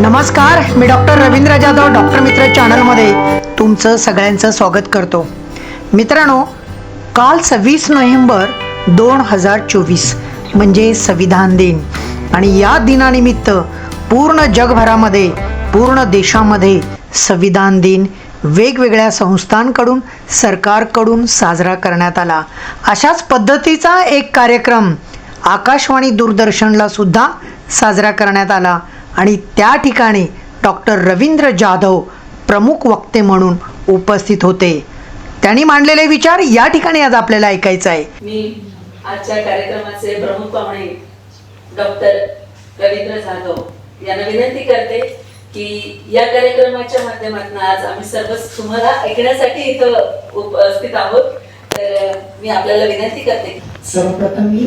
नमस्कार मी doctor Ravindra Jadhav doctor मित्र चॅनलमध्ये तुमचं सगळ्यांचं स्वागत करतो. मित्रांनो काल सव्वीस नोव्हेंबर दोन हजार चोवीस म्हणजे संविधान दिन आणि या दिनानिमित्त पूर्ण जगभरामध्ये पूर्ण देशामध्ये संविधान दिन वेगवेगळ्या संस्थांकडून सरकारकडून साजरा करण्यात आला. अशाच पद्धतीचा एक कार्यक्रम आकाशवाणी दूरदर्शनला सुद्धा साजरा करण्यात आला. आणि त्या ठिकाणी डॉक्टर रवींद्र जाधव प्रमुख वक्ते म्हणून उपस्थित होते. त्यांनी मांडलेले विचार या ठिकाणी आज आपल्याला ऐकायचं आहे. मी आजच्या कार्यक्रमाचे प्रमुख पाहुणे डॉक्टर रवींद्र जाधव यांना विनंती करते की या कार्यक्रमाच्या माध्यमातून आज आम्ही सर्व तुम्हाला ऐकण्यासाठी इथं उपस्थित आहोत. तर मी आपल्याला विनंती करते. सर्वप्रथम मी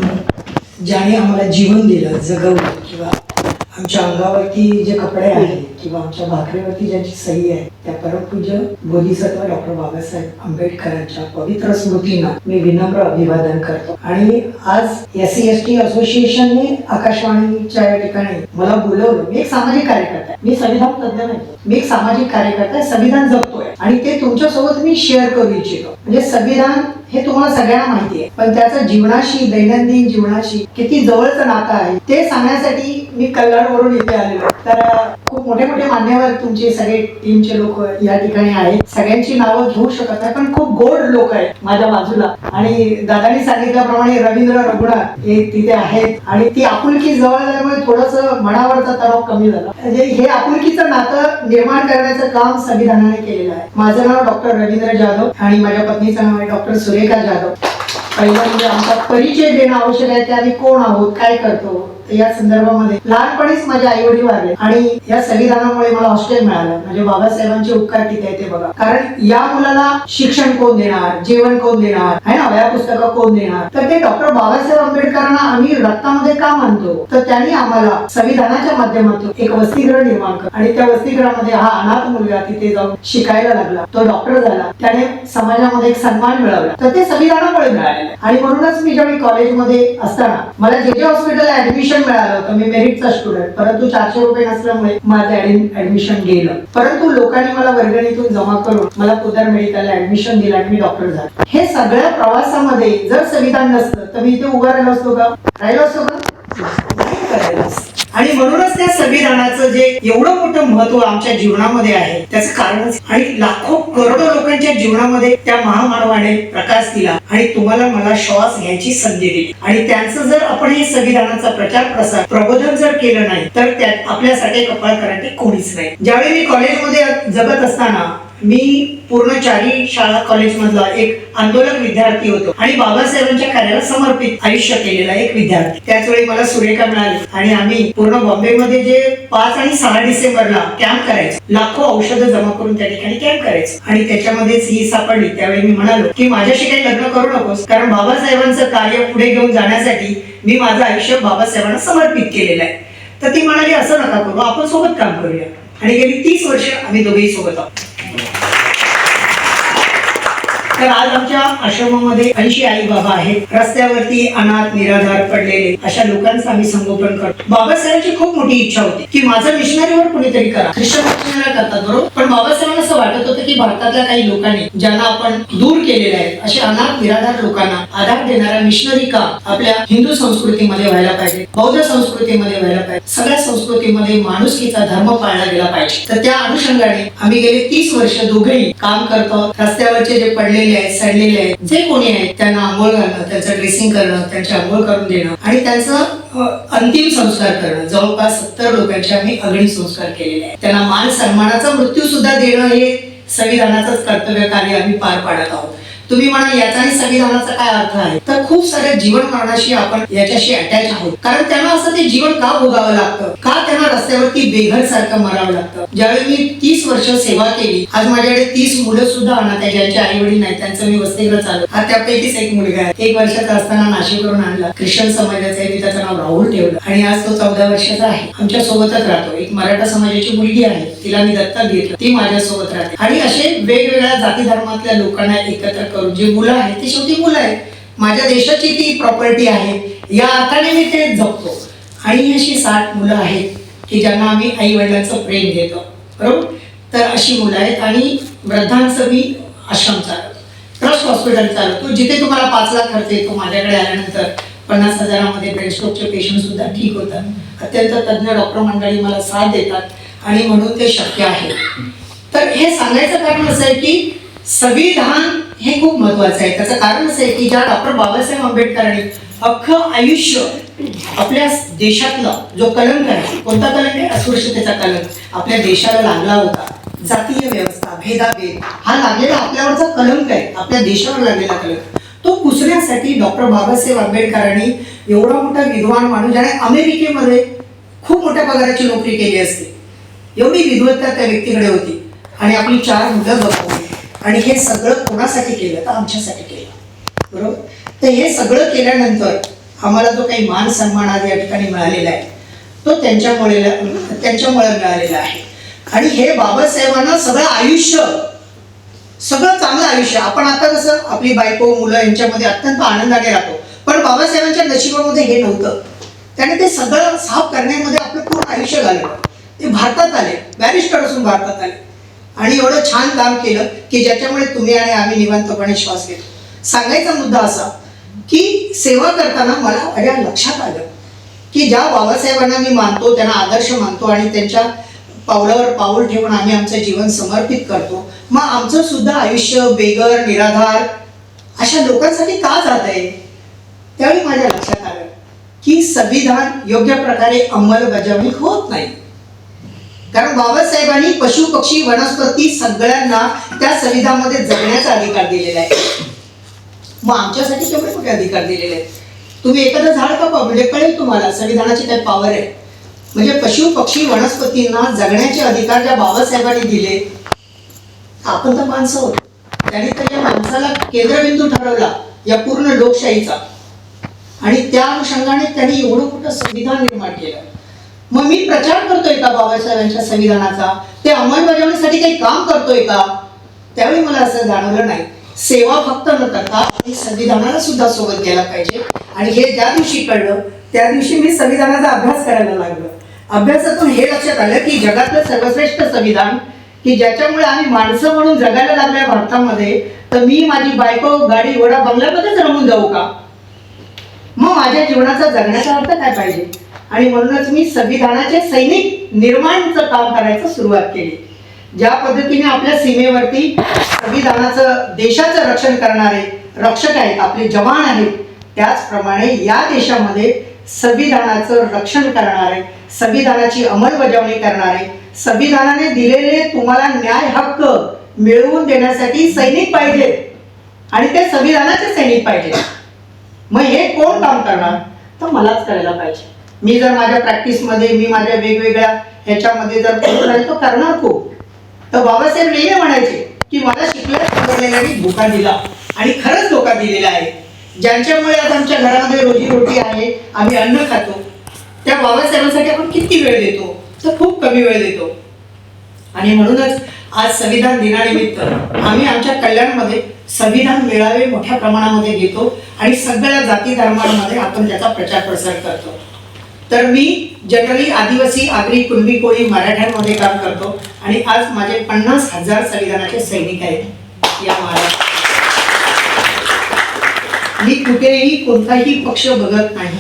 ज्याने आम्हाला जीवन दिलं जगवलं किंवा आमच्या अंगावरती जे कपडे आहेत किंवा आमच्या भाकरीवरती ज्यांची सही आहे त्या परमपूज्य बोधिसत्व डॉक्टर बाबासाहेब आंबेडकरांच्या पवित्र स्मृतींना मी विनम्र अभिवादन करतो. आणि आज एस सी एस टी असोसिएशनने आकाशवाणीच्या या ठिकाणी मला बोलवलं. मी एक सामाजिक कार्यकर्ता आहे. मी संविधान तज्ञ नाही. मी एक सामाजिक कार्यकर्ता आहे संविधान जपतोय. आणि ते तुमच्यासोबत मी शेअर करू इच्छितो. म्हणजे संविधान हे तुम्हाला सगळ्यांना माहिती आहे. पण त्याचं जीवनाशी दैनंदिन जीवनाशी किती जवळचं नातं आहे ते सांगण्यासाठी मी कल्याणवरून इथे आलेलो तर खूप मोठे मोठे मान्यवर तुमचे सगळे टीमचे लोक या ठिकाणी आहेत. सगळ्यांची नावं घेऊ शकत नाही पण खूप गोड लोक आहेत माझ्या बाजूला. आणि दादानी सांगितल्याप्रमाणे रवींद्र रघुनाथ हे तिथे आहेत. आणि ती आपुलकी जवळ झाल्यामुळे थोडस मनावरचा तणाव कमी झाला. म्हणजे हे आपुलकीचं नातं निर्माण करण्याचं काम संविधानाने केलेलं आहे. माझं नाव डॉक्टर रवींद्र जाधव आणि माझ्या पत्नीचं नाव आहे डॉक्टर सुरेखा जाधव. पहिलं म्हणजे आमचा परिचय देणं आवश्यक आहे की आम्ही कोण आहोत काय करतो? या संदर्भामध्ये लहानपणीच माझे आई वडील वारले आणि या संविधानामुळे मला हॉस्टेल मिळालं. म्हणजे बाबासाहेबांचे उपकार किती आहे ते बघा. कारण या मुलाला शिक्षण कोण देणार जेवण कोण देणार आहे ना वया पुस्तकं कोण देणार? तर ते डॉक्टर बाबासाहेब आंबेडकरांना आम्ही रक्तामध्ये का मानतो? तर त्यांनी आम्हाला संविधानाच्या माध्यमातून एक वसतिगृह निर्माण कर आणि त्या वसतिगृहामध्ये हा अनाथ मुलगा तिथे जाऊन शिकायला लागला. तो डॉक्टर झाला. त्याने समाजामध्ये एक सन्मान मिळवला. तर ते संविधानामुळे मिळाले आणि म्हणूनच मी ज्यावेळी कॉलेजमध्ये असताना मला जे जे हॉस्पिटल ऍडमिशन मिळालं होतं. मी मेरिटचा स्टुडंट परंतु चारशे रुपये नसल्यामुळे माझं ऍडमिशन गेलं. परंतु लोकांनी मला वर्गणीतून जमा करून मला पोदार मेडिकलला ऍडमिशन दिलं आणि मी डॉक्टर झालो. हे सगळ्या प्रवासामध्ये जर संविधान नसतं तर मी इथे उभा राहिलो असतो का? राहिलो असतो का? नाही असतो. आणि म्हणूनच त्या संविधानाचं जे एवढं मोठं महत्त्व आमच्या जीवनामध्ये आहे त्याचं कारण आणि लाखो करोडो लोकांच्या जीवनामध्ये त्या महामानवाने प्रकाश दिला आणि तुम्हाला मला श्वास घ्यायची संधी दिली. आणि त्यांचं जर आपण हे संविधानाचा प्रचार प्रसार प्रबोधन जर केलं नाही तर त्यात आपल्यासाठी कपाळ कराटे कोणीच नाही. ज्यावेळी मी कॉलेजमध्ये जगत असताना मी पूर्ण चारी शाळा कॉलेज मधला एक आंदोलक विद्यार्थी होतो. आणि बाबासाहेबांच्या कार्याला समर्पित आयुष्य केलेला एक विद्यार्थी. त्याच वेळी मला सुरेखा मिळाली. आणि आम्ही पूर्ण बॉम्बेमध्ये जे पाच आणि सहा डिसेंबरला कॅम्प करायचो लाखो औषधं जमा करून त्या ठिकाणी कॅम्प करायचो. आणि त्याच्यामध्येच ही सापडली. त्यावेळी मी म्हणालो की माझ्याशी काही लग्न करू नकोस कारण बाबासाहेबांचं कार्य पुढे घेऊन जाण्यासाठी मी माझं आयुष्य बाबासाहेबांना समर्पित केलेलं आहे. तर ती म्हणाली असं नका करू. आपण सोबत काम करूया. आणि गेली तीस वर्ष आम्ही दोघेही सोबत आहोत. तर आज आमच्या आश्रमामध्ये ऐंशी आई बाबा आहेत. रस्त्यावरती अनाथ निराधार पडलेले अशा लोकांचं आम्ही संगोपन करतो. बाबासाहेबांची खूप मोठी इच्छा होती की माझं मिशनरीवर कुणीतरी करा. ख्रिश्चन करतात बरोबर? पण बाबासाहेबांना असं वाटत होतं की भारतातल्या काही लोकांनी ज्यांना आपण दूर केलेले आहेत असे अनाथ निराधार लोकांना आधार देणाऱ्या मिशनरी का आपल्या हिंदू संस्कृतीमध्ये व्हायला पाहिजे बौद्ध संस्कृतीमध्ये व्हायला पाहिजे सगळ्या संस्कृतीमध्ये माणुसकीचा धर्म पाळला गेला पाहिजे. तर त्या अनुषंगाने आम्ही गेले तीस वर्ष दोघेही काम करतो रस्त्यावरचे जे पडलेले आहेत सडलेले आहेत. जे कोणी आहेत त्यांना आंघोळ घालणं त्यांचं ड्रेसिंग करणं त्यांची आंघोळ करून देणं आणि त्यांचं अंतिम संस्कार करणं. जवळपास सत्तर लोकांचे आम्ही अग्नी संस्कार केलेले आहेत. त्यांना मान सन्मानाचा मृत्यू सुद्धा देणं हे संविधानाचंच कर्तव्य कार्य आम्ही पार पाडत आहोत. तुम्ही म्हणा याचा संविधानाचा काय अर्थ आहे? तर खूप साऱ्या जीवन मरणाशी आपण याच्याशी अटॅच आहोत. कारण त्यांना असं ते जीवन का भोगावं लागतं? का त्यांना रस्त्यावरती बेघर सारखं मरावं लागतं? ज्यावेळी मी तीस वर्ष सेवा केली आज माझ्याकडे तीस मुलं सुद्धा आणत आहे ज्यांचे आई वडील नाही त्यांचं मी वसतिगृह चालू हा त्यापैकीच एक मुलगा आहे. एक वर्षाचा असताना नाशिकवरून आणला. ख्रिश्चन समाजाचा आहे मी त्याचं नाव राहुल ठेवलं. आणि आज तो चौदा वर्षाचा आहे. आमच्या सोबतच राहतो. एक मराठा समाजाची मुलगी आहे. तिला मी दत्तक घेतलं. ती माझ्यासोबत राहते. आणि असे वेगवेगळ्या जाती धर्मातल्या लोकांना एकत्र करून. जी मुलं आहेत ती शेवटी मुलं आहेत. माझ्या देशाची ती प्रॉपर्टी आहे. या अर्थाने मी ते जपतो आणि ही अशी साठ मुलं आहेत की ज्यांना आम्ही आई वडिलांचं प्रेम देतो. बरोबर? तर अशी मुलं आहेत आणि वृद्धांचं मी आश्रम चालवतो. ट्रस्ट हॉस्पिटल चालवतो. जिथे तुम्हाला पाच लाख खर्च येतो माझ्याकडे आल्यानंतर. पन्नास हजारामध्ये ब्रेन स्ट्रोकचे पेशंट सुद्धा ठीक होतात. अत्यंत तज्ज्ञ डॉक्टर मंडळी मला साथ देतात. आणि म्हणून ते शक्य आहे. तर हे सांगायचं कारण असं आहे की संविधान हे खूप महत्वाचं आहे. त्याचं कारण असं आहे की ज्या डॉक्टर बाबासाहेब आंबेडकरांनी अख्खं आयुष्य आपल्या देशातला जो कलंक आहे कोणता कलंक आहे? अस्पृश्यतेचा कलंक. आपल्या देशाला लागला होता. जातीय व्यवस्था भेदाभेद हा लागलेला आपल्यावरचा कलंक आहे. आपल्या देशावर लागलेला कलंक. तो पुसण्यासाठी डॉक्टर बाबासाहेब आंबेडकरांनी एवढा मोठा विद्वान माणूस ज्याने अमेरिकेमध्ये खूप मोठ्या पगाराची नोकरी केली असते. एवढी विद्वत्ता त्या व्यक्तीकडे होती. आणि आपली चार मुलं बघवली आणि हे सगळं कोणासाठी केलं? तर आमच्यासाठी केलं. बरोबर? तर हे सगळं केल्यानंतर आम्हाला जो काही मान सन्मान आज या ठिकाणी मिळालेला आहे तो त्यांच्यामुळे त्यांच्यामुळे मिळालेला आहे. आणि हे बाबासाहेबांना सगळं आयुष्य सगळं चांगलं आयुष्य. आपण आता कसं आपली बायको मुलं यांच्यामध्ये अत्यंत आनंदाने राहतो. पण बाबासाहेबांच्या नशिबामध्ये हे नव्हतं. त्याने ते सगळं साफ करण्यामध्ये आपलं पूर्ण आयुष्य घालवलं. ते भारतात आले. बॅरिस्टर असून भारतात आले. आणि एवढं छान काम केलं की ज्याच्यामुळे तुम्ही आणि आम्ही निवांतपणे श्वास घेतो सांगायचा मुद्दा असा की सेवा करताना मला माझ्या लक्षात आलं की ज्या बाबासाहेबांना मी मानतो त्यांना आदर्श मानतो आणि त्यांच्या पावलावर पाऊल ठेवून आम्ही आमचं जीवन समर्पित करतो मग आमचं सुद्धा आयुष्य बेगर निराधार अशा लोकांसाठी का जात आहे? त्यावेळी माझ्या लक्षात आलं की संविधान योग्य प्रकारे अंमलबजावणी होत नाही. कारण बाबासाहेबांनी पशु पक्षी वनस्पती सगळ्यांना त्या संविधानामध्ये जगण्याचा अधिकार दिलेला आहे. मग आमच्यासाठी केवढे मोठे अधिकार दिलेले आहेत? तुम्ही एखादं झाड कापा म्हणजे कळेल तुम्हाला संविधानाची काय पॉवर आहे. म्हणजे पशु पक्षी वनस्पतींना जगण्याचे अधिकार ज्या बाबासाहेबांनी दिले आपण तर माणसं होत त्यांनी तर या माणसाला केंद्रबिंदू ठरवला या पूर्ण लोकशाहीचा. आणि त्या अनुषंगाने त्यांनी एवढं मोठं संविधान निर्माण केलं. मग मी प्रचार करतोय का बाबासाहेबांच्या संविधानाचा? ते अंमलबजावणीसाठी काही काम करतोय का? त्यावेळी मला असं जाणवलं नाही. सेवा फक्त न करता संविधानाला सुद्धा सोबत घ्यायला पाहिजे. आणि हे ज्या दिवशी कळलं त्या दिवशी मी संविधानाचा अभ्यास करायला लागलो. अभ्यासातून हे लक्षात आलं की जगातलं सर्वश्रेष्ठ संविधान की ज्याच्यामुळे आम्ही माणसं म्हणून जगायला लागल्या भारतामध्ये तर मी माझी बायको गाडी घोडा बंगल्यामध्येच रमून जाऊ का? मग माझ्या जीवनाचा जगण्याचा अर्थ काय पाहिजे? आणि म्हणूनच मी संविधानाचे सैनिक निर्माणचं काम करायचं सुरुवात केली. ज्या पद्धतीने आपल्या सीमेवरती संविधानाचं देशाचं रक्षण करणारे रक्षक आहेत आपले जवान आहेत त्याचप्रमाणे या देशामध्ये संविधानाचं रक्षण करणारे संविधानाची अंमलबजावणी करणारे संविधानाने दिलेले तुम्हाला न्याय हक्क मिळवून देण्यासाठी सैनिक पाहिजेत आणि ते संविधानाचे सैनिक पाहिजेत मग हे कोण काम करणार? तर मलाच करायला पाहिजे. मी जर माझ्या प्रॅक्टिसमध्ये मी माझ्या वेगवेगळ्या ह्याच्यामध्ये जर करून राहील तर करणार खूप. तर बाबासाहेब हे म्हणायचे की मला शिकल्या समजलेल्याने धोका दिला आणि खरंच धोका दिलेला आहे. ज्यांच्यामुळे आज आमच्या घरामध्ये रोजी रोटी आहे आम्ही अन्न खातो त्या बाबासाहेबांसाठी आपण किती वेळ देतो? तर खूप कमी वेळ देतो. आणि म्हणूनच आज संविधान दिनानिमित्त आम्ही आमच्या कल्याणमध्ये संविधान मेळावे मोठ्या प्रमाणामध्ये घेतो आणि सगळ्या जाती धर्मांमध्ये आपण त्याचा प्रचार प्रसार करतो. तर मी जनरली आदिवासी आगरी कुणबी कोळी मराठ्यांमध्ये काम करतो. आणि आज माझे पन्नास हजार संविधानाचे सैनिक आहेत या महाराष्ट्रात. मी कुठेही कोणताही पक्ष बघत नाही.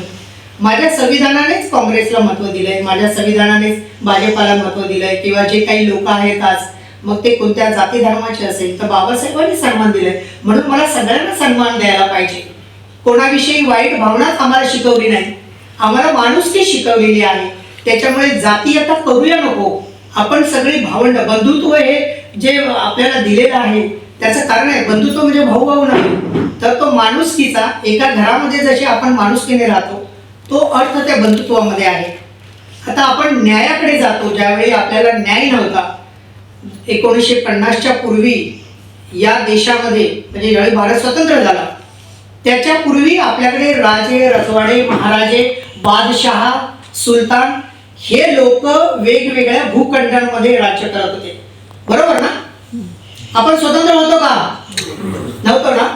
माझ्या संविधानानेच काँग्रेसला महत्त्व दिलंय. माझ्या संविधानानेच भाजपाला महत्त्व दिलंय. किंवा जे काही लोक आहेत आज मग ते कोणत्या जाती धर्माचे असेल तर बाबासाहेबांनी सन्मान दिलाय. म्हणून मला सगळ्यांना सन्मान द्यायला पाहिजे. कोणाविषयी वाईट भावनाच आम्हाला शिकवली नाही. आम्हाला माणुसकी शिकवलेली आहे. त्याच्यामुळे जाती आता करूया नको. आपण सगळी भावंड बंधुत्व हे जे आपल्याला दिलेलं आहे त्याचं कारण आहे बंधुत्व म्हणजे भाऊ भाऊ नाही. तर तो माणुसकीचा एका घरामध्ये जशी आपण माणुसकीने राहतो तो अर्थ त्या बंधुत्वामध्ये आहे. आता आपण न्यायाकडे जातो ज्यावेळी आपल्याला न्याय नव्हता एकोणीसशे पन्नासच्या पूर्वी या देशामध्ये म्हणजे ज्यावेळी भारत स्वतंत्र झाला त्याच्यापूर्वी आपल्याकडे राजे रजवाडे महाराजे बादशहा सुलतान हे लोक वेगवेगळ्या भूखंडांमध्ये राज्य करत होते. बरोबर ना? आपण स्वतंत्र होतो का? नव्हतो ना?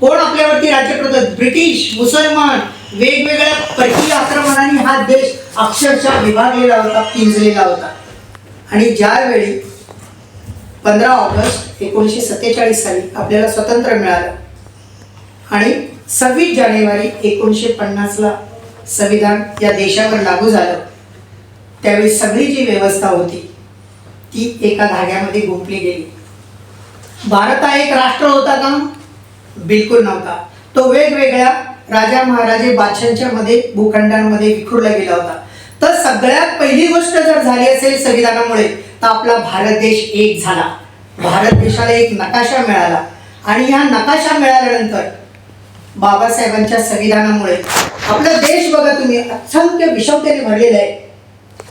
कोण आपल्यावरती राज्य करत ब्रिटिश मुसलमान वेगवेगळ्या परकीय आक्रमणाने हा देश अक्षरशः विभागलेला होता पिंजलेला होता. आणि ज्यावेळी पंधरा ऑगस्ट एकोणीसशे सत्तेचाळीस साली आपल्याला स्वतंत्र मिळालं आणि सव्वीस जानेवारी एकोणीसशे पन्नासला संविधान या देशावर लागू झालं. त्यावेळी सगळी जी व्यवस्था होती ती एका धाग्यामध्ये गुंपली गेली. भारत हा एक राष्ट्र होता का? बिलकुल नव्हता. तो वेगवेगळ्या राजा महाराजे बादशांच्या मध्ये भूखंडांमध्ये विखुरला गेला होता. तर सगळ्यात पहिली गोष्ट जर झाली असेल संविधानामुळे तर आपला भारत देश एक झाला. भारत देशाला एक नकाशा मिळाला. आणि ह्या नकाशा मिळाल्यानंतर बाबासाहेबांच्या संविधानामुळे. आपला देश बघा तुम्ही असंख्य विषमतेने भरलेला आहे.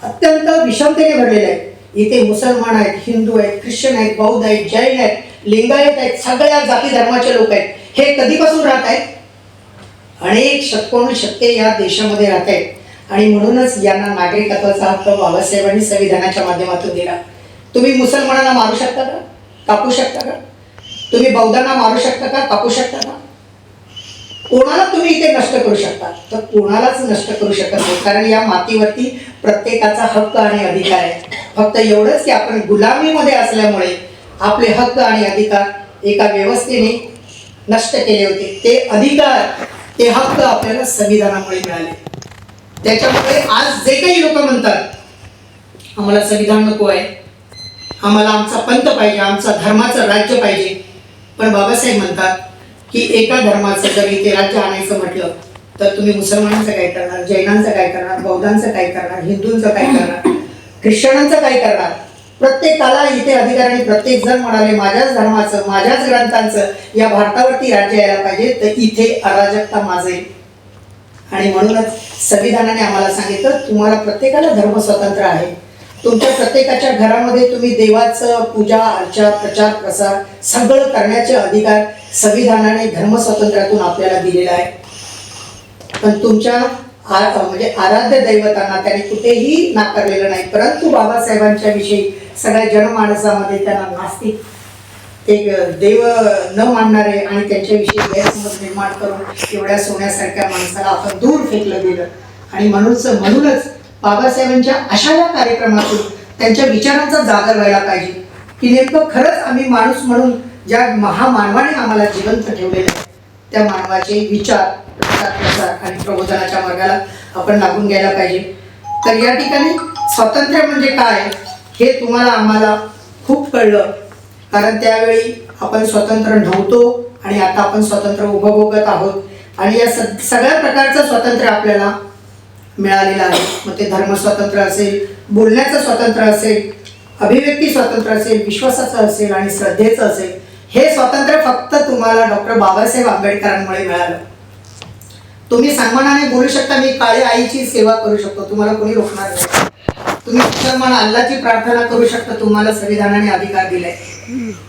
अत्यंत विषमतेने भरलेला आहे. इथे मुसलमान आहेत हिंदू आहेत ख्रिश्चन आहेत बौद्ध आहेत जैन आहेत लिंगायत आहेत सगळ्या जाती धर्माचे लोक आहेत. हे कधीपासून राहत आहेत? अनेक शतकोनुशतके या देशामध्ये राहत आहेत. आणि म्हणूनच यांना नागरिकत्वाचा हक्क बाबासाहेबांनी संविधानाच्या माध्यमातून दिला. तुम्ही मुसलमानांना मारू शकता का? कापू शकता का? तुम्ही बौद्धांना मारू शकता का? कापू शकता का? कोणाला तुम्ही इथे नष्ट करू शकता? तर कोणालाच नष्ट करू शकत नाही. कारण या मातीवरती प्रत्येकाचा हक्क आणि अधिकार आहे. फक्त एवढंच की आपण गुलामीमध्ये असल्यामुळे आपले हक्क आणि अधिकार एका व्यवस्थेने नष्ट केले होते. ते अधिकार ते हक्क आपल्याला संविधानामुळे मिळाले. त्याच्यामुळे आज जे काही लोक म्हणतात आम्हाला संविधान नको आहे. आम्हाला आमचा पंत पाहिजे आमचा धर्माचं राज्य पाहिजे. पण बाबासाहेब म्हणतात की एका धर्माचं जर इथे राज्य आणायचं म्हटलं तर तुम्ही मुसलमानांचं काय करणार जैनांचं काय करणार बौद्धांचं काय करणार हिंदूंचं काय करणार ख्रिश्चनांचं काय करणार? प्रत्येकाला इथे अधिकाऱ्यांनी प्रत्येक जण म्हणाले माझ्याच धर्माचं माझ्याच ग्रंथांचं या भारतावरती राज्य यायला पाहिजे तर इथे अराजकता माजेल. आणि म्हणूनच संविधानाने आम्हाला सांगितलं तुम्हाला प्रत्येकाला धर्म स्वतंत्र आहे. तुमच्या प्रत्येकाच्या घरामध्ये तुम्ही देवाचं पूजा अर्चा प्रचार प्रसार सगळं करण्याचे अधिकार संविधानाने धर्म स्वातंत्र्यातून आपल्याला दिलेला आहे. पण तुमच्या आ- म्हणजे आराध्य दैवतांना त्यांनी कुठेही नाकारलेलं नाही. परंतु बाबासाहेबांच्या विषयी सगळ्या जनमानसामध्ये त्यांना नास्तिक ते देव न मानणारे आणि त्यांच्याविषयी गैरसमज निर्माण करून एवढ्या सोन्यासारख्या माणसाला आपण दूर फेकलं गेलं. आणि म्हणूनच म्हणूनच बाबासाहेबांच्या अशा या कार्यक्रमातून त्यांच्या विचारांचा जागर व्हायला पाहिजे. की नेमकं खरंच आम्ही माणूस म्हणून ज्या महामानवाने आम्हाला जिवंत ठेवलेलं आहे त्या मानवाचे विचार प्रसार प्रसार आणि प्रबोधनाच्या मार्गाला आपण लागून घ्यायला पाहिजे. तर या ठिकाणी स्वातंत्र्य म्हणजे काय हे तुम्हाला आम्हाला खूप कळलं. कारण त्यावेळी आपण स्वतंत्र नव्हतो आणि आता आपण स्वतंत्र उपभोगत आहोत. आणि या सगळ्या प्रकारचं स्वातंत्र्य आपल्याला मिळालेलं आहे. मग ते धर्म स्वातंत्र्य असेल बोलण्याचं स्वातंत्र्य असेल अभिव्यक्ती स्वातंत्र्य असेल विश्वासाचं असेल आणि श्रद्धेचं असेल हे स्वातंत्र्य फक्त तुम्हाला डॉक्टर बाबासाहेब आंबेडकरांमुळे मिळालं. तुम्ही सन्मानाने बोलू शकता मी काळे आईची सेवा करू शकतो तुम्हाला कोणी रोखणार नाही. तुम्ही मुसलमान अल्लाची प्रार्थना करू शकता तुम्हाला संविधानाने अधिकार दिलाय.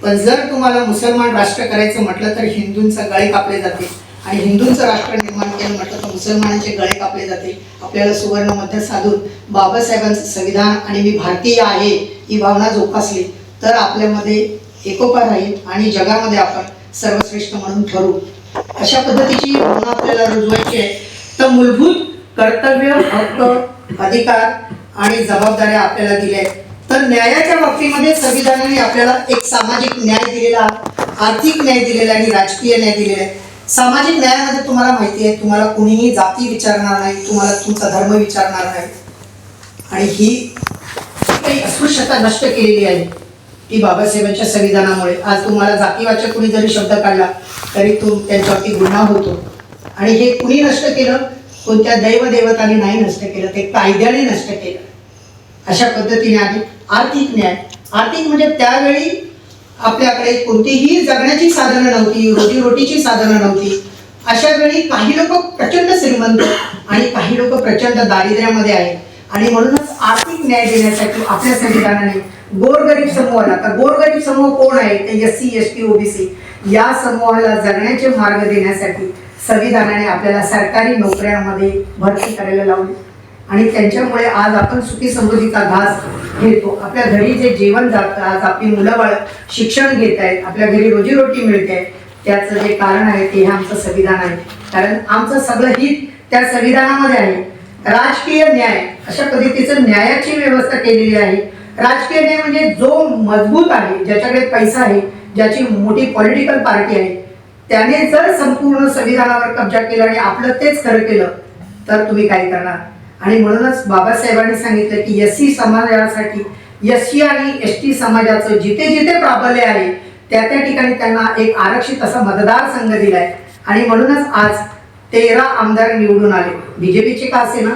पण जर तुम्हाला मुसलमान राष्ट्र करायचं म्हटलं तर हिंदूंचा गळे कापले जाते आणि हिंदूंचं राष्ट्र निर्माण केलं म्हटलं तर मुसलमानांचे गळे कापले जाते आपल्याला सुवर्ण मध्य साधून बाबासाहेबांचं संविधान आणि मी भारतीय आहे ही भावना जोपासली तर आपल्यामध्ये एकोपा राहील आणि जगामध्ये आपण सर्वश्रेष्ठ म्हणून ठरू. अशा पद्धतीची भावना आपल्याला रुजवायची आहे. तर मूलभूत कर्तव्य हक्क अधिकार आणि जबाबदाऱ्या आपल्याला दिल्या आहेत. तर न्यायाच्या बाबतीमध्ये संविधानाने आपल्याला एक सामाजिक न्याय दिलेला आर्थिक न्याय दिलेला आणि राजकीय न्याय दिलेला आहे. सामाजिक न्यायामध्ये तुम्हाला माहिती आहे तुम्हाला कुणीही जाती विचारणार नाही तुम्हाला तुमचा धर्म विचारणार नाही. आणि ही काही अस्पृश्यता नष्ट केलेली आहे ती बाबासाहेबांच्या संविधानामुळे. आज तुम्हाला जातीवाचक कुणी जरी शब्द काढला तरी तू त्यांच्यावरती गुन्हा होतो. आणि हे कुणी नष्ट केलं? कोणत्या दैवदेवताने नाही नष्ट केलं ते कायद्याने नष्ट केलं. अशा पद्धतीने आधी आर्थिक न्याय. आर्थिक म्हणजे त्यावेळी आपल्याकडे कोणतीही जगण्याची साधनं नव्हती रोजीरोटीची साधनं नव्हती. अशा वेळी काही लोक प्रचंड श्रीमंत आणि काही लोक प्रचंड दारिद्र्यामध्ये आहेत. आणि म्हणूनच आर्थिक न्याय देण्यासाठी आपल्या संविधानाने गोरगरीब समूहाला तर गोरगरीब समूह कोण आहे? ते S C S T OBC या समूहाला जगण्याचे मार्ग देण्यासाठी संविधानाने आपल्याला सरकारी नोकऱ्यांमध्ये भरती करायला लावली. आणि त्यांच्यामुळे आज आपण सुखी समृद्धीचा घास घेतो. आपल्या घरी जे जेवण जातं आज आपली मुलं बाळ शिक्षण घेत आहेत आपल्या घरी रोजीरोटी मिळते त्याचं जे कारण आहे ते हे आमचं संविधान आहे. कारण आमचं सगळं हित त्या संविधानामध्ये आहे. राजकीय न्याय अशा पद्धतीचं न्यायाची व्यवस्था केलेली आहे. राजकीय न्याय म्हणजे जो मजबूत आहे ज्याच्याकडे पैसा आहे ज्याची मोठी पॉलिटिकल पार्टी आहे त्याने जर संपूर्ण संविधानावर कब्जा केला आणि आपलं तेच खरं केलं तर तुम्ही काय करणार? आणि म्हणूनच बाबासाहेबांनी सांगितलं की एस सी समाजासाठी एस सी आणि एस टी समाजाचं जिथे जिथे प्राबल्य आहे त्या त्या ठिकाणी त्यांना एक आरक्षित असा मतदारसंघ दिलाय. आणि म्हणूनच आज तेरा आमदार निवडून आले. बीजेपीचे का असे ना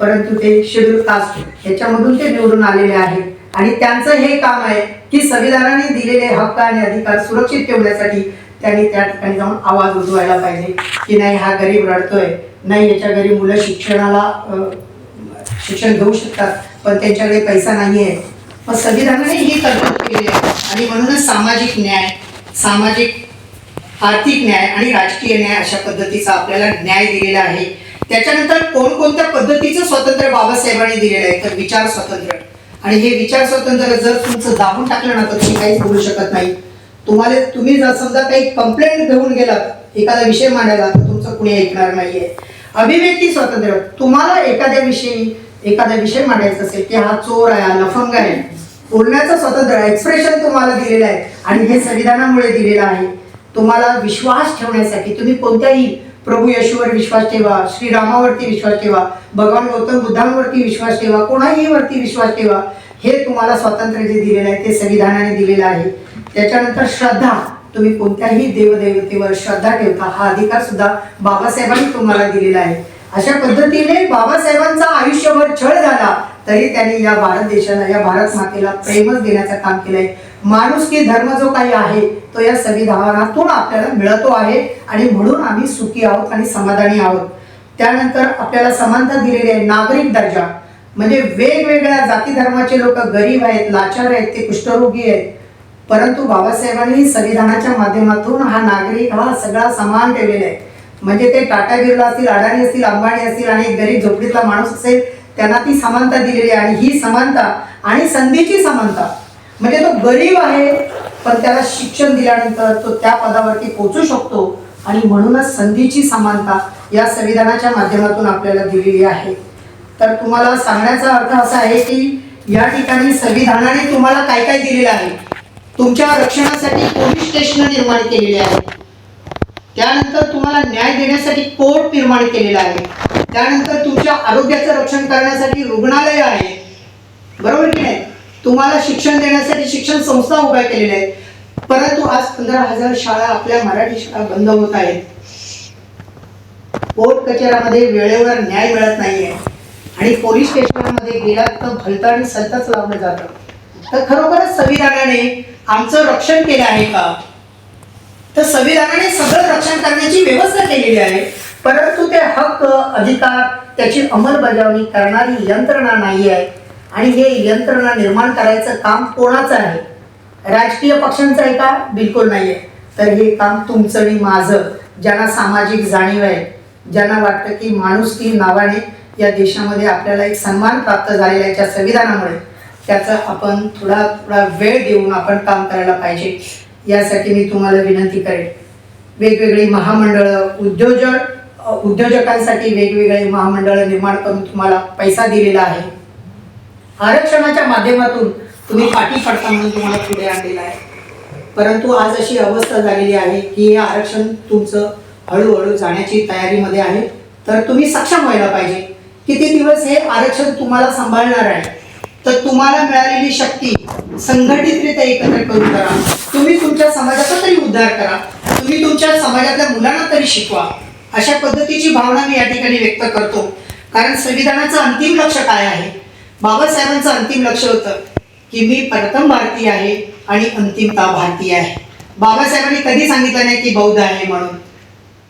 परंतु ते शेड्यूल कास्ट याच्यामधून ते निवडून आलेले आहेत. आणि त्यांचं हे काम आहे की संविधानाने दिलेले हक्क आणि अधिकार सुरक्षित ठेवण्यासाठी त्यांनी त्या ठिकाणी जाऊन आवाज उजवायला पाहिजे की नाही हा गरीब रडतोय. नाही याच्या घरी मुलं शिक्षणाला शिक्षण घेऊ शकतात पण त्यांच्याकडे पैसा नाही आहे मग संविधानाने ही तरतूद केली आहे. आणि म्हणूनच सामाजिक न्याय सामाजिक आर्थिक न्याय आणि राजकीय न्याय अशा पद्धतीचा आपल्याला न्याय दिलेला आहे. त्याच्यानंतर कोणकोणत्या पद्धतीचं स्वातंत्र्य बाबासाहेबांनी दिलेलं आहे? तर विचार स्वातंत्र्य आणि हे विचार स्वातंत्र्य जर तुमचं दाबून टाकलं ना तर तुम्ही काहीच बोलू शकत नाही. तुम्हाला तुम्ही जर समजा काही कंप्लेंट घेऊन गेलात एखादा विषय मांडायला तर तुमचं कुणी ऐकणार नाहीये. अभिव्यक्ती स्वातंत्र्य. तुम्हाला एखाद्या विषयी एखादा विषय मांडायचा असेल की हा चोर आहे हा लफंग आहे बोलण्याचं स्वातंत्र्य एक्सप्रेशन तुम्हाला दिलेलं आहे आणि हे संविधानामुळे दिलेलं आहे. तुम्हाला विश्वास ठेवण्यासाठी तुम्ही कोणत्याही प्रभू येशूवर विश्वास ठेवा श्रीरामावरती विश्वास ठेवा भगवान गौतम बुद्धांवरती विश्वास ठेवा कोणाही वरती विश्वास ठेवा हे तुम्हाला स्वातंत्र्य जे दिलेलं आहे ते संविधानाने दिलेलं आहे. त्याच्यानंतर श्रद्धा. तुम्ही कोणत्याही देवदेवतेवर श्रद्धा ठेवता हा अधिकार सुद्धा बाबासाहेबांनी तुम्हाला दिलेला आहे. अशा पद्धतीने बाबासाहेबांचा आयुष्यभर छळ झाला तरी त्यांनी या भारत देशाला या भारत मातेला प्रेमच देण्याचं काम केलंय. माणुसकी धर्म जो काही आहे तो या संविधानातून आपल्याला मिळतो आहे आणि म्हणून आम्ही सुखी आहोत आणि समाधानी आहोत. त्यानंतर आपल्याला समानता दिलेली आहे नागरिक दर्जा. म्हणजे वेगवेगळ्या जाती धर्माचे लोक गरीब आहेत लाचार आहेत ते कुष्ठरोगी आहेत. परंतु बाबासाहेबांनी संविधानाच्या माध्यमातून हा नागरिक हा सगळा समान ठेवलेला आहे. म्हणजे ते टाटा बिर्ला असतील अडाणी असतील अंबाणी असतील आणि गरीब झोपडीतला माणूस असेल त्यांना ती समानता दिलेली आहे. आणि ही समानता आणि संधीची समानता म्हणजे तो गरीब आहे पण त्याला शिक्षण दिल्यानंतर तो त्या पदावरती पोचू शकतो. आणि म्हणूनच संधीची समानता या संविधानाच्या माध्यमातून आपल्याला दिलेली आहे. तर तुम्हाला सांगण्याचा अर्थ असा आहे की या ठिकाणी संविधानाने तुम्हाला काय काय दिलेलं आहे? तुमच्या रक्षणासाठी पोलीस स्टेशन निर्माण केलेली आहेत. त्यानंतर तुम्हाला न्याय देण्यासाठी कोर्ट निर्माण केलेला आहे. त्यानंतर तुमच्या आरोग्याचं रक्षण करण्यासाठी रुग्णालय आहे. बरोबर की नाही? तुम्हाला शिक्षण देण्यासाठी शिक्षण संस्था उभ्या केलेल्या आहेत. परंतु आज पंधरा हजार शाळा आपल्या मराठी शाळा बंद होत आहेत. कोर्ट कचेऱ्यामध्ये वेळेवर न्याय मिळत नाहीये. आणि पोलीस स्टेशनमध्ये गेलात तर भलतं आणि लावलं जातं. तर खरोखरच संविधानाने आमचं रक्षण केलं आहे का? तर संविधानाने सगळं रक्षण करण्याची व्यवस्था केलेली आहे. परंतु ते हक्क अधिकार त्याची अंमलबजावणी करणारी यंत्रणा नाही आहे. आणि हे यंत्रणा निर्माण करायचं काम कोणाचं आहे? राजकीय पक्षांचं आहे का? बिलकुल नाही आहे तर हे काम तुमचं आणि माझं ज्यांना सामाजिक जाणीव आहे ज्यांना वाटतं की माणूस की नावाने या देशामध्ये आपल्याला एक सन्मान प्राप्त झालेला आहे त्या संविधानामुळे. त्याचा आपण थोडा थोडा वेळ देऊन आपण काम करायला पाहिजे. यासाठी मी तुम्हाला विनंती करेन. वेगवेगळी महामंडळं उद्योजक उद्योजकांसाठी वेगवेगळे महामंडळं निर्माण करून तुम्हाला पैसा दिलेला आहे. आरक्षणाच्या माध्यमातून तुम्ही पाठी पडता म्हणून तुम्हाला पुढे आणलेला आहे. परंतु आज अशी अवस्था झालेली आहे की हे आरक्षण तुमचं हळूहळू जाण्याची तयारीमध्ये आहे. तर तुम्ही सक्षम व्हायला पाहिजे. किती दिवस हे आरक्षण तुम्हाला सांभाळणार आहे? तर तुम्हाला मिळालेली शक्ती संघटितरित्या एकत्र करून करा. तुम्ही तुमच्या समाजाचा तरी उद्धार करा. तुम्ही तुमच्या समाजातल्या मुलांना तरी शिकवा. अशा पद्धतीची भावना मी या ठिकाणी व्यक्त करतो. कारण संविधानाचं अंतिम लक्ष काय आहे? बाबासाहेबांचं अंतिम लक्ष होतं की मी प्रथम भारतीय आहे आणि अंतिमता भारतीय आहे. बाबासाहेबांनी कधी सांगितलं नाही की बौद्ध आहे म्हणून.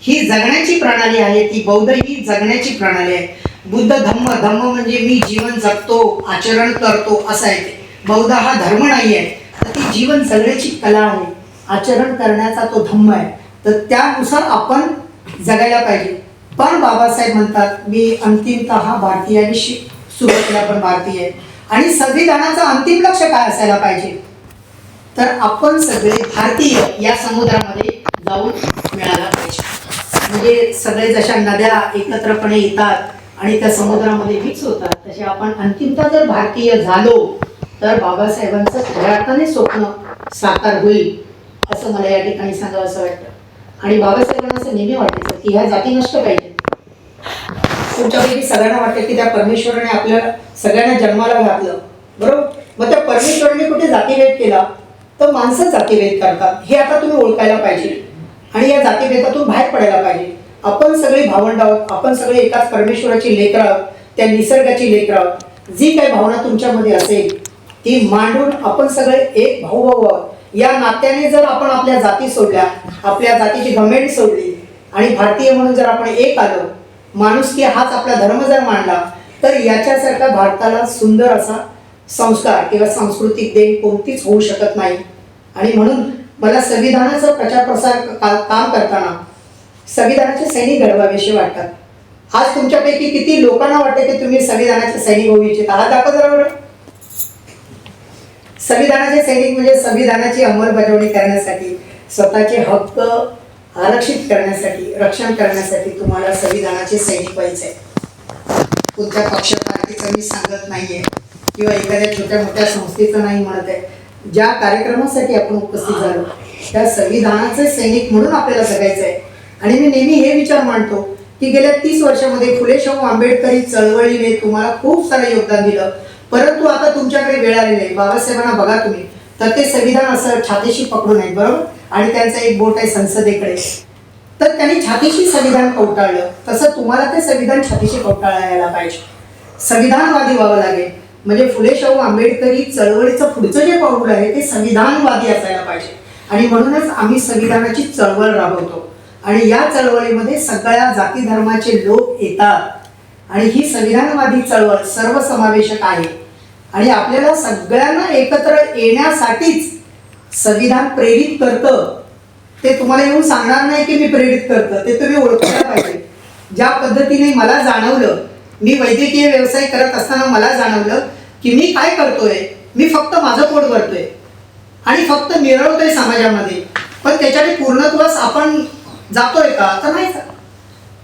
ही जगण्याची प्रणाली आहे ती बौद्ध ही जगण्याची प्रणाली आहे. बुद्ध धम्म धम्म म्हणजे मी जीवन जगतो आचरण करतो असं आहे ते. बौद्ध हा धर्म नाही आहे. तर ती जीवन जगण्याची कला आहे. आचरण करण्याचा तो धम्म आहे. तर त्यानुसार आपण जगायला पाहिजे. पण बाबासाहेब म्हणतात मी अंतिमतः हा भारतीय आणि सुरुवातीला पण भारतीय आहे. आणि संविधानाचं अंतिम लक्ष काय असायला पाहिजे? तर आपण सगळे भारतीय या समुद्रामध्ये जाऊन मिळायला पाहिजे. म्हणजे सगळे जशा नद्या एकत्रपणे येतात आणि त्या समुद्रामध्ये मिक्स होतात. तसे आपण अंतिमता जर भारतीय झालो तर बाबासाहेबांचं खऱ्या अर्थाने स्वप्न साकार होईल असं मला या ठिकाणी सांगावं असं वाटतं. आणि बाबासाहेबांना असं नेहमी वाटायचं की ह्या जाती नष्ट पाहिजे. तुमच्यापैकी सगळ्यांना वाटतं की त्या परमेश्वराने आपल्याला सगळ्यांना जन्माला घातलं. बरोबर? मग त्या परमेश्वराने कुठे जातीभेद केला? तर माणसं जातीभेद करतात. हे आता तुम्ही ओळखायला पाहिजे. आणि या जातीभेदातून बाहेर पडायला पाहिजे. आपण सगळे भावंड आहोत आपण सगळे एकाच परमेश्वराची लेकर आहोत त्या निसर्गाची लेकर आहोत जी काही भावना तुमच्यामध्ये असेल ती मांडून आपण सगळे एक भाऊ भाऊ आहोत. या नात्याने जर आपण आपल्या जाती सोडल्या आपल्या जातीची गव्हर्नमेंट सोडली आणि भारतीय म्हणून जर आपण एक आलो माणुसकी हाच आपला धर्म जर मांडला तर याच्यासारखा भारताला सुंदर असा संस्कार किंवा सांस्कृतिक देण कोणतीच होऊ शकत नाही. आणि म्हणून मला संविधानाचा प्रचार प्रसार का- काम करताना संविधानाचे सैनिक घडवावेशी वाटतात. आज तुमच्यापैकी किती लोकांना वाटते की तुम्ही संविधानाचे सैनिक होऊ इच्छित? हा दाखव जरा बरं. संविधानाचे सैनिक म्हणजे संविधानाची अंमलबजावणी करण्यासाठी स्वतःचे हक्क आरक्षित करण्यासाठी रक्षण करण्यासाठी तुम्हाला संविधानाचे सैनिक व्हायचे आहे कोणत्या पक्ष पार्टीचं मी सांगत नाहीये किंवा एखाद्या छोट्या मोठ्या संस्थेचं नाही म्हणत आहे. ज्या कार्यक्रमासाठी आपण उपस्थित झालो त्या संविधानाचे सैनिक म्हणून आपल्याला जगायचं आहे आणि मी नेहमी हे विचार मांडतो की गेल्या तीस वर्षामध्ये फुले शाहू आंबेडकरी चळवळीने तुम्हाला खूप सारं योगदान दिलं. परंतु आता तुमच्याकडे वेळ आलेली आहे बाबासाहेबांना बघा तुम्ही. तर ते संविधान असं छातीशी पकडून आहे बरोबर? आणि त्यांचं एक बोट आहे संसदेकडे. तर त्यांनी छातीशी संविधान कवटाळलं तसं तुम्हाला ते संविधान छातीशी कवटाळायला पाहिजे? संविधानवादी व्हावं लागेल. म्हणजे फुले शाहू आंबेडकरी चळवळीचं पुढचं जे पाऊल आहे ते संविधानवादी असायला पाहिजे. आणि म्हणूनच आम्ही संविधानाची चळवळ राबवतो. आणि या चळवळीमध्ये सगळ्या जाती धर्माचे लोक येतात. आणि ही संविधानवादी चळवळ सर्वसमावेशक आहे. आणि आपल्याला सगळ्यांना एकत्र येण्यासाठीच संविधान प्रेरित करतं. ते तुम्हाला येऊन सांगणार नाही की मी प्रेरित करतं. ते तुम्ही ओळखायला पाहिजे. ज्या पद्धतीने मला जाणवलं मी वैद्यकीय व्यवसाय करत असताना मला जाणवलं की मी काय करतोय मी फक्त माझं पोट भरतोय. आणि फक्त मिरवतोय समाजामध्ये. पण त्याच्याने पूर्णत्वास आपण जातोय का? तर नाही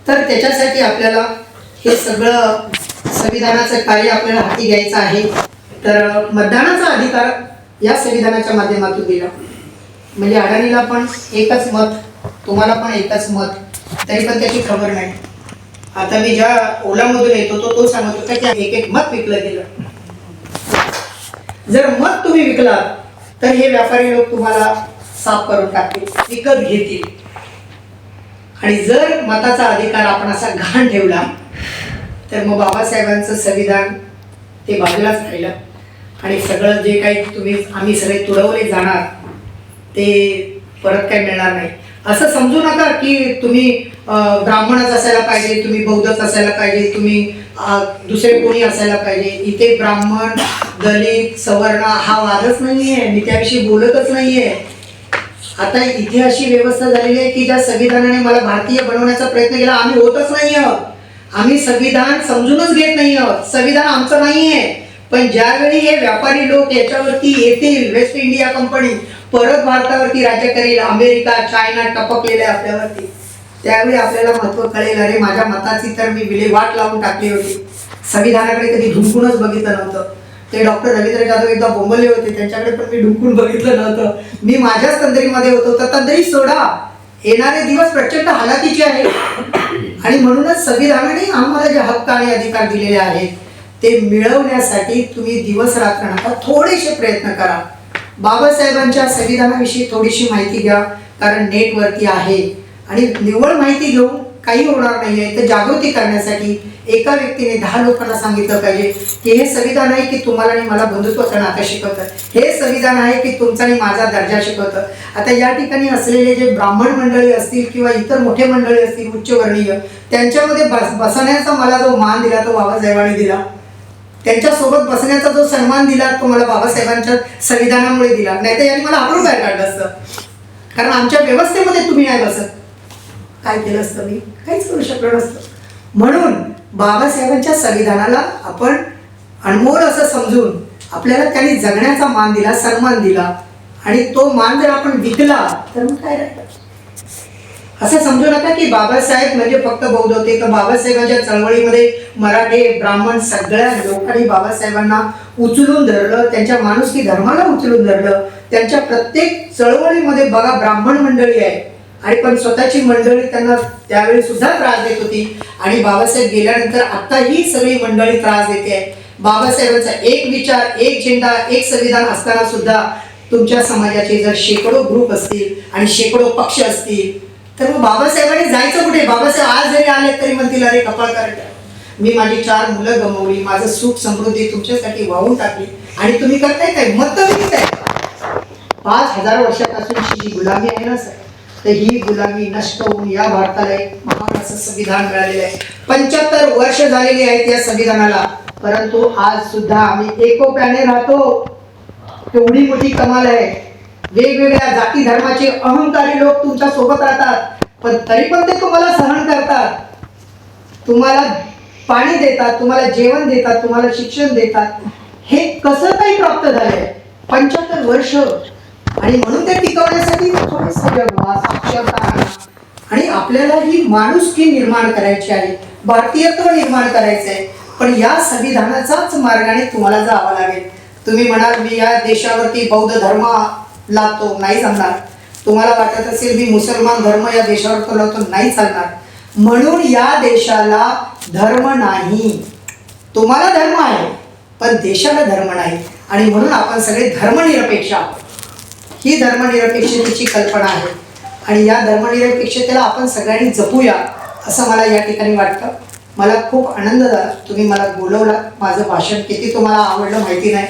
तर त्याच्यासाठी आपल्याला हे सगळं संविधानाचं कार्य आपल्याला हाती घ्यायचं आहे. तर मतदानाचा अधिकार या संविधानाच्या माध्यमातून दिला. म्हणजे अडाणीला पण एकच मत तुम्हाला पण एकच मत. तरी पण त्याची खबर नाही. आता मी ज्या ओलामधून येतो तो तो सांगत होता की एक एक मत विकलं गेलं. जर मत तुम्ही विकलात तर हे व्यापारी लोक तुम्हाला साफ करून टाकतील विकत घेतील. आणि जर मताचा अधिकार आपण असा घाण ठेवला तर मग बाबासाहेबांचं संविधान ते बाजूलाच राहिलं. आणि सगळं जे काही तुम्ही आम्ही सगळे तुडवले जाणार ते परत काही मिळणार नाही. असं समजू नका की तुम्ही ब्राह्मणच असायला पाहिजे तुम्ही बौद्धच असायला पाहिजे तुम्ही दुसरे कोणी असायला पाहिजे. इथे ब्राह्मण दलित सवर्ण हा वादच नाही आहे मी त्याविषयी बोलतच नाही आहे आता इथे अशी व्यवस्था झालेली आहे की ज्या संविधानाने मला भारतीय बनवण्याचा प्रयत्न केला आम्ही होतच नाही आहोत. आम्ही संविधान समजूनच घेत नाही आहोत. संविधान आमचं नाही आहे. पण ज्यावेळी हे व्यापारी लोक याच्यावरती येतील वेस्ट इंडिया कंपनी परत भारतावरती राज्य करेल अमेरिका चायना टपकलेल्या आपल्यावरती त्यावेळी आपल्याला महत्त्व कळेल. अरे माझ्या मताची तर मी विल्हेवाट लावून टाकली होती. संविधानाकडे कधी ढुंकूनच बघितलं नव्हतं. ते डॉक्टर रवींद्र जाधव एकदा बोंबले होते. त्यांच्याकडे पण मी ढुंकून बघितलं नव्हतं. मी माझ्याच तंद्रीमध्ये होतो. तर तंद्री सोडा. येणारे दिवस प्रचंड हालाकीचे आहेत. आणि म्हणूनच संविधानाने आम्हाला जे हक्क आणि अधिकार दिलेले आहेत ते मिळवण्यासाठी तुम्ही दिवस रात्र नका थोडेसे प्रयत्न करा. बाबासाहेबांच्या संविधानाविषयी थोडीशी माहिती घ्या कारण नेटवरती आहे. आणि निव्वळ माहिती घेऊन काही होणार नाही आहे तर जागृती करण्यासाठी एका व्यक्तीने दहा लोकांना सांगितलं पाहिजे की हे संविधान आहे की तुम्हाला आणि मला बंधुत्वाचं नातं शिकवतं. हे संविधान आहे की तुमचा आणि माझा दर्जा शिकवतं. आता या ठिकाणी असलेले जे ब्राह्मण मंडळी असतील किंवा इतर मोठे मंडळी असतील उच्चवर्णीय त्यांच्यामध्ये बस बसण्याचा मला जो मान दिला तो बाबासाहेबांनी दिला. त्यांच्यासोबत बसण्याचा जो सन्मान दिला तो मला बाबासाहेबांच्या संविधानामुळे दिला. नाही तर यांनी मला आपण बाहेर काढलं असतं. कारण आमच्या व्यवस्थेमध्ये तुम्ही नाही बसत. काय केलं असतं मी? काहीच करू शकलो नसतं. म्हणून बाबासाहेबांच्या संविधानाला आपण अनमोल असं समजून आपल्याला त्यांनी जगण्याचा मान दिला सन्मान दिला. आणि तो मान जर आपण विकला तर मग काय राहिलं? असं समजू नका की बाबासाहेब म्हणजे फक्त बौद्ध होते. तर बाबासाहेबांच्या चळवळीमध्ये मराठे ब्राह्मण सगळ्या लोकांनी बाबासाहेबांना उचलून धरलं. त्यांच्या माणुसकी धर्माला उचलून धरलं. त्यांच्या प्रत्येक चळवळीमध्ये बघा ब्राह्मण मंडळी आहे. आणि पण स्वतःची मंडळी त्यांना त्यावेळी सुद्धा त्रास देत होती. आणि बाबासाहेब गेल्यानंतर आता ही सगळी मंडळी त्रास देते. आहे बाबासाहेबांचा एक विचार एक झेंडा एक संविधान असताना सुद्धा तुमच्या समाजाचे जर शेकडो ग्रुप असतील आणि शेकडो पक्ष असतील तर मग बाबासाहेबांनी जायचं कुठे? बाबासाहेब आज जरी आले तरी म्हणतील अरे कपाळ करत मी माझी चार मुलं गमवली माझं सुख समृद्धी तुमच्यासाठी वाहून टाकली. आणि तुम्ही करताय काय? मत आहे. पाच हजार वर्षापासून जी गुलामी आहे ना सर तर ही गुलामी नष्ट होऊन या भारताला एक महान असं संविधान मिळालेलं आहे. पंच्याहत्तर वर्ष झालेली आहेत या संविधानाला. परंतु आज सुद्धा आम्ही एकोप्याने राहतो. एवढी मोठी कमाल आहे. वेगवेगळ्या जाती धर्माचे अहंकारी लोक तुमच्यासोबत राहतात. पण तरी पण ते तुम्हाला सहन करतात. तुम्हाला पाणी देतात तुम्हाला जेवण देतात तुम्हाला शिक्षण देतात. हे कसं काही प्राप्त झालंय? पंच्याहत्तर वर्ष आणि म्हणून ते टिकवण्यासाठी थोडंसं जगवा साक्षरता आणि आपल्याला ही माणुसकी निर्माण करायची आहे? भारतीयत्व निर्माण करायचं आहे. पण या संविधानाचाच मार्गाने तुम्हाला जावं लागेल. तुम्ही म्हणाल मी या देशावरती बौद्ध धर्म लावतो नाही जमणार. तुम्हाला वाटत असेल मी मुसलमान धर्म या देशावर तो लावतो. नाही चालणार. म्हणून या देशाला धर्म नाही. तुम्हाला धर्म आहे पण देशाला धर्म नाही. आणि म्हणून आपण सगळे धर्मनिरपेक्ष आहोत. ही धर्मनिरपेक्षतेची कल्पना आहे. आणि या धर्मनिरपेक्षतेला आपण सगळ्यांनी जपूया असं मला या ठिकाणी वाटतं. मला खूप आनंद झाला. तुम्ही मला बोलवला माझं भाषण किती तुम्हाला आवडलं माहिती नाही.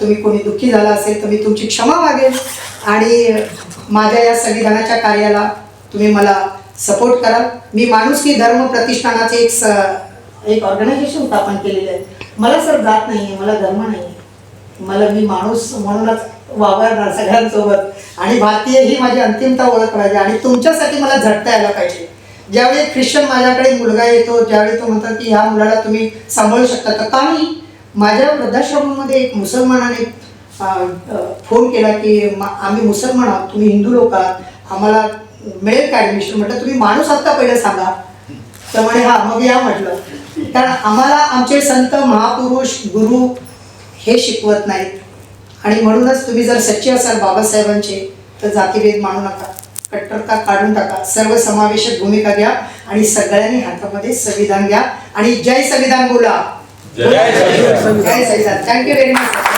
तुम्ही कोणी दुःखी झाला असेल तर मी तुमची क्षमा मागेन. आणि माझ्या या संविधानाच्या कार्याला तुम्ही मला सपोर्ट कराल. मी माणूस की धर्म प्रतिष्ठानाचे एक स एक ऑर्गनायझेशन स्थापन केलेलं आहे. मला सर जात नाही आहे मला धर्म नाही आहे मला मी माणूस म्हणूनच वावरणार सगळ्यांसोबत. आणि भारतीय ही माझी अंतिमता ओळख पाहिजे आणि तुमच्यासाठी मला झटता यायला पाहिजे. ज्यावेळी ख्रिश्चन माझ्याकडे मुलगा येतो ज्यावेळी तो म्हणतात की ह्या मुलाला तुम्ही सांभाळू शकता. तर का नाही? माझ्या वृद्धाश्रमामध्ये एक मुसलमानाने फोन केला की आम्ही मुसलमान आहोत तुम्ही हिंदू लोक आहात आम्हाला मिळेल का ॲडमिशन म्हटलं तुम्ही माणूस आहात का सांगा. तर म्हणे हा. मग या म्हटलं. कारण आम्हाला आमचे संत महापुरुष गुरु हे शिकवत नाहीत आणि म्हणूनच तुम्ही जर सच्चे असाल बाबासाहेबांचे तर जातीभेद मानू नका. कट्टरता काढून टाका. सर्वसमावेशक भूमिका घ्या आणि सगळ्यांनी हातामध्ये संविधान घ्या. आणि जय संविधान बोला. जय संविधान. जय संविधान. Thank you very much